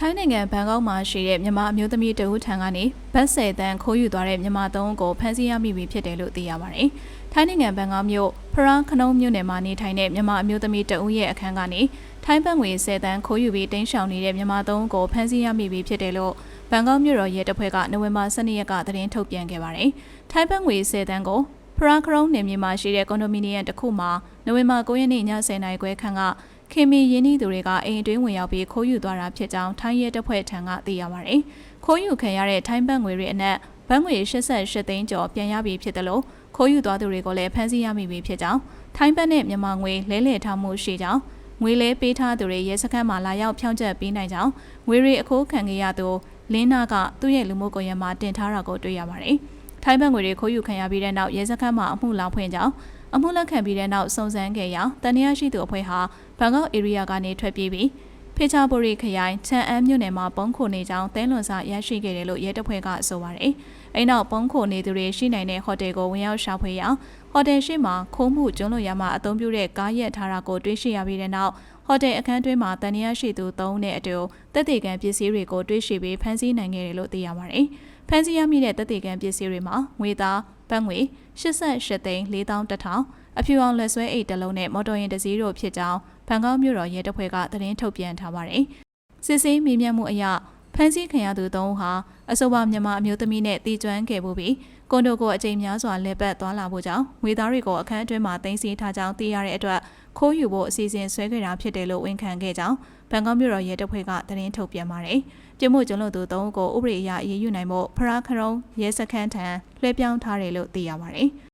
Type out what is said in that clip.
ထိုင်းနိုင်ငံဘန်ကောက်မှာရှိတဲ့မြန်မာအမျိုးသမီးတဦးထံကနေဘတ်ဆယ်တန်ခိုးယူသွားတဲ့မြန်မာသုံးဦးကိုဖမ်းဆီးရမိပြီဖြစ်တယ်လို့သိရပါတယ်။ထိုင်းနိုင်ငံဘန်ကောက်မြို့ဖရန်ခနုံမြို့နယ်မှာနေထိုင်တဲ့မြန်မာအမျိုးသမီးတဦးရဲ့အခန်းကနေထိုင်းဘတ်ငွေ10တန်ခိုးယူပြီးတင်းရှောင်နေတဲ့မြန်မာသုံးဦးကိုဖမ်းဆီးရမိပြီဖြစ်တယ်လို့ဘန်ကောက်မြို့တော်ရဲတပ်ဖွဲ့ကနိုဝင်ဘာ12ရက်ကသတင်းထုတ်ပြန်ခဲ့ပါတယ်။ထိုင်းဘတ်ငွေ10တန်ကိုဖရန်ခရုံးနယ်မြေမှာရှိတဲ့ကွန်ဒိုမီနီယံတစ်ခုမှာနိုဝင်ဘာ9ရက်နေ့ည10:00နာရီခွဲခန့်က ခင်မီရင်းနှီးသူတွေကအိမ်အတွင်းဝင်ရောက်ပြီးခိုးယူသွားတာဖြစ်ကြောင်းထိုင်းရဲတပ်ဖွဲ့ထံကသိရပါတယ်။ခိုးယူခံရတဲ့ထိုင်းဘတ်ငွေတွေအနက်ဘတ်ငွေ88သိန်းကျော်ပြန်ရပြီဖြစ်တယ်လို့ခိုးယူသွားသူတွေကိုလည်းဖမ်းဆီးရမိပြီဖြစ်ကြောင်းထိုင်းဘတ်နဲ့မြန်မာငွေလဲလှယ်ထားမှုရှိကြောင်းငွေလဲပေးထားသူတွေရဲစခန်းမှာလာရောက်ဖြောင်းချက်ပေးနိုင်ကြောင်းငွေတွေအခိုးခံခဲ့ရသူလင်းနာကသူ့ရဲ့လူမှုကွန်ရက်မှာတင်ထားတာကိုတွေ့ရပါတယ်။ ထိုင်းဘတ်ငွေတွေခိုးယူခံရပြီးတဲ့နောက်ရဲစခန်းမှာအမှုလာဖွင့်ကြောင်းအမှုလက်ခံပြီးတဲ့နောက်စုံစမ်းခဲ့ရာတန်တရားရှိသူအဖွဲ့ဟာဘန်ကောက်ဧရိယာကနေထွက်ပြေးပြီးဖေချာဘူရီခရိုင်ချန်အန်းမြို့နယ်မှာပုံခိုနေကြောင်းတဲလွန်စာရရှိခဲ့တယ်လို့ရဲတပ်ဖွဲ့ကဆိုပါတယ်။အဲနောက်ပုံခိုနေသူတွေရှိနိုင်တဲ့ဟိုတယ်ကိုဝင်ရောက်ရှာဖွေရာဟိုတယ်ရှိမှခိုးမှုကျွန်းလို့ရမှာအသုံးပြုတဲ့ကားရက်ထားတာကိုတွေ့ရှိရပြီးတဲ့နောက်ဟိုတယ်အခန်းတွင်းမှာတန်တရားရှိသူ၃ဦးနဲ့အတူတက်တေကန်ပစ္စည်းတွေကိုတွေ့ရှိပြီးဖမ်းဆီးနိုင်ခဲ့တယ်လို့သိရပါတယ်။ ဖမ်းဆီးရမိတဲ့တက်တေကန်ပစ္စည်းတွေမှာငွေသားဘတ်ငွေ88သိန်း4100အဖြူအောင်လက်ဆွဲအိတ်တစ်လုံးနဲ့မော်တော်ယာဉ်တစ်စီးတို့ဖြစ်ကြောင်းဘန်ကောက်မြို့တော်ရဲတပ်ဖွဲ့ကသတင်းထုတ်ပြန်ထားပါတယ်။စစ်ဆေးမေးမြန်းမှုအရ ဖမ်းဆီးခံရသူ၃ဦးဟာအဆိုပါမြန်မာအမျိုးသမီးနဲ့တည်ကျွမ်းခဲ့မှုပြီးကွန်ဒိုကိုအကြိမ်များစွာလဲပတ်သွားလာဖို့ကြောင့်ငွေသားတွေကိုအခန်းအတွင်းမှာတင်စီထားကြောင်းသိရတဲ့အတွက်ခိုးယူဖို့အစီအစဉ်ဆွဲခဲ့တာဖြစ်တယ်လို့ဝန်ခံခဲ့ကြောင်းဘန်ကောက်မြို့တော်ရဲတပ်ဖွဲ့ကသတင်းထုတ်ပြန်ပါတယ်။ပြစ်မှုကျူးလွန်သူ၃ဦးကိုဥပဒေအရအရေးယူနိုင်ဖို့ဖရာခရုံးရဲစခန်းထံလွှဲပြောင်းထားတယ်လို့သိရပါတယ်။